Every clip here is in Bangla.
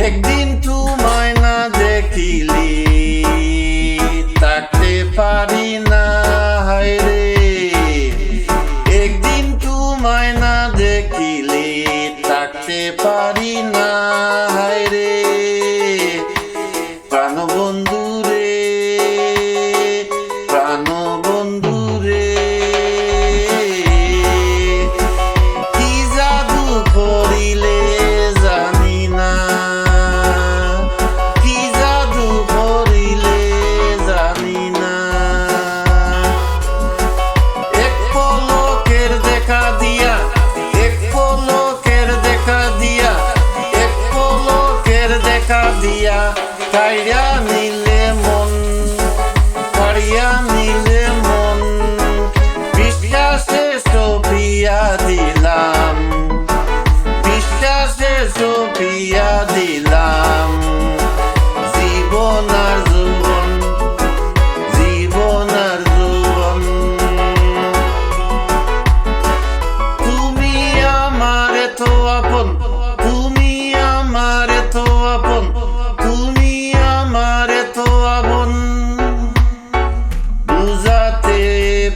একদিন তোমায় না দেখিলি থাকতে পারি día, cae día.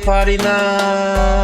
Farina.